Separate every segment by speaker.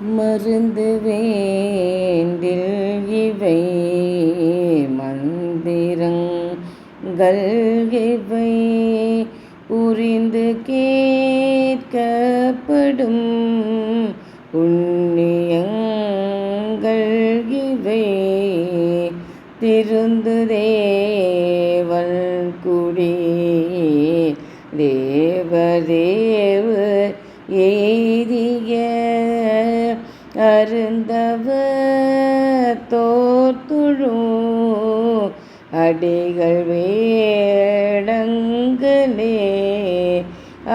Speaker 1: மருந்து வேண்டில் இவை மந்திரங்கள் இவை. புரிந்து கேட்கப்படும் புண்ணியங்கள் இவை. திருந்து தேவன் குடி தேவதேவ எய்திய அருந்தவ தோர்த்துழும் அடிகள் வேடங்களே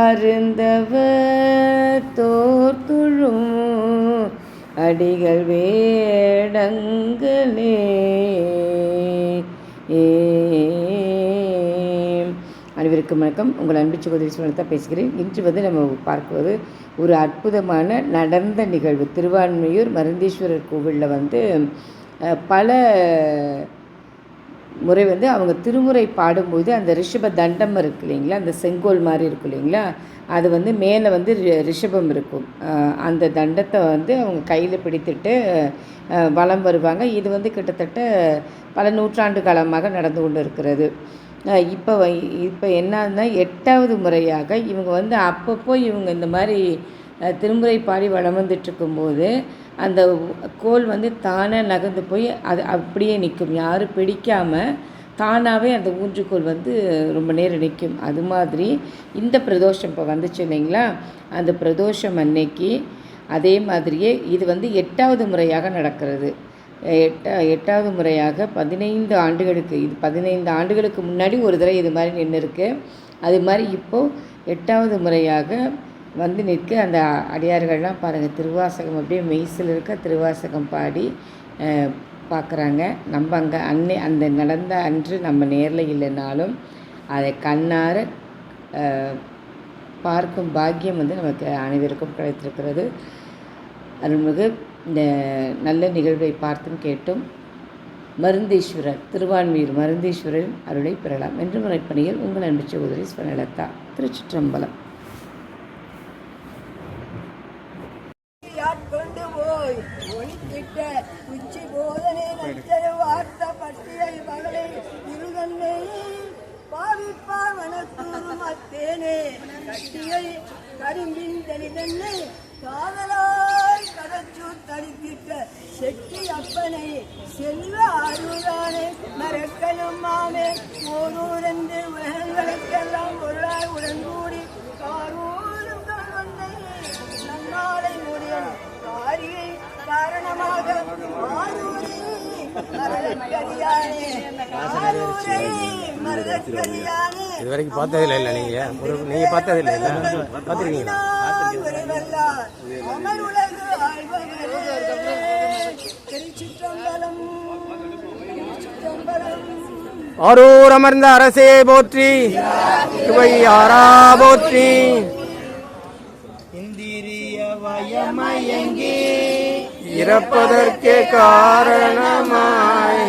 Speaker 1: அருந்தவ தோர்த்துழும் அடிகள் வேடங்களே ஏ அனைவருக்கும் வணக்கம். உங்கள் அன்பு சகோதரி சுவனத்தை பேசுகிறேன். இன்று வந்து நம்ம பார்க்குவது ஒரு அற்புதமான நடந்த நிகழ்வு. திருவான்மையூர் மருந்தீஸ்வரர் கோவிலில் வந்து பல முறை வந்து அவங்க திருமுறை பாடும்போது அந்த ரிஷப தண்டம் இருக்கு இல்லைங்களா? அந்த செங்கோல் மாதிரி இருக்கும் இல்லைங்களா? அது வந்து மேலே வந்து ரி- ரிஷபம் இருக்கும். அந்த தண்டத்தை வந்து அவங்க கையில் பிடித்துட்டு வலம் வருவாங்க. இது வந்து கிட்டத்தட்ட பல நூற்றாண்டு காலமாக நடந்து கொண்டு இருக்கிறது. இப்போ இப்போ என்னன்னா எட்டாவது முறையாக இவங்க வந்து அப்பப்போ இவங்க இந்த மாதிரி திருமுறை பாடி வளம் வந்துட்டுருக்கும்போது அந்த கோல் வந்து தானாக நகர்ந்து போய் அது அப்படியே நிற்கும். யாரும் பிடிக்காமல் தானாகவே அந்த ஊன்றுகோல் வந்து ரொம்ப நேரம் நிற்கும். அது மாதிரி இந்த பிரதோஷம் இப்போ வந்துச்சு இல்லைங்களா? அந்த பிரதோஷம் அன்னைக்கு அதே மாதிரியே இது வந்து எட்டாவது முறையாக நடக்கிறது. எட்டா எட்டாவது முறையாக பதினைந்து ஆண்டுகளுக்கு இது பதினைந்து ஆண்டுகளுக்கு முன்னாடி ஒரு தடவை இது மாதிரி நின்று இருக்கு அது மாதிரி இப்போது எட்டாவது முறையாக வந்து நிற்க அந்த அடியார்கள்லாம் பாருங்கள் திருவாசகம் அப்படியே மெய்சில் இருக்க திருவாசகம் பாடி பார்க்குறாங்க நம்ம அங்கே அன்னை அந்த நடந்த அன்று நம்ம நேரில் இல்லைனாலும் அதை கண்ணார பார்க்கும் பாக்கியம் வந்து நமக்கு அனைவருக்கும் கிடைத்திருக்கிறது. அருள்மிகு இந்த நல்ல நிகழ்வை பார்த்தும் கேட்டும். மருந்தீஸ்வரர் திருவான்மியூர் மருந்தீஸ்வரரின் அருளை பெறலாம். என்று முறைப்பணியில் உங்கள் அன்பு சகோதரி ஸ்வனலதா திருச்சிற்றம்பலம்.
Speaker 2: கொண்டு கட்டியை கரும்பின் தெளிதன்னை காதலா கடச்சூர் தடித்திட்ட செட்டி அப்பனை செல்வ அருளானே மறக்கணும் மாமே. ஓரூரென்று உலகங்களுக்கெல்லாம் பொருளாய் உடன்கூடி காரூரும் நன்னாளை முடியும் காரியை காரணமாக ஆரூரை மருதக்கரியானே ஆரூரை மருதக்கரியானே
Speaker 3: இது வரைக்கும் பார்த்ததில்லை இல்லை நீங்கள் ஒரு நீங்கள் பார்த்ததில்லை இல்லை. பார்த்துருக்கீங்களா?
Speaker 2: உரைவல்லார்
Speaker 3: ஆரூர் அமர்ந்த அரசே போற்றி. இவை ஆரா போற்றி. இந்திரிய வயமயங்கி இறப்பதற்கே காரணமாய்.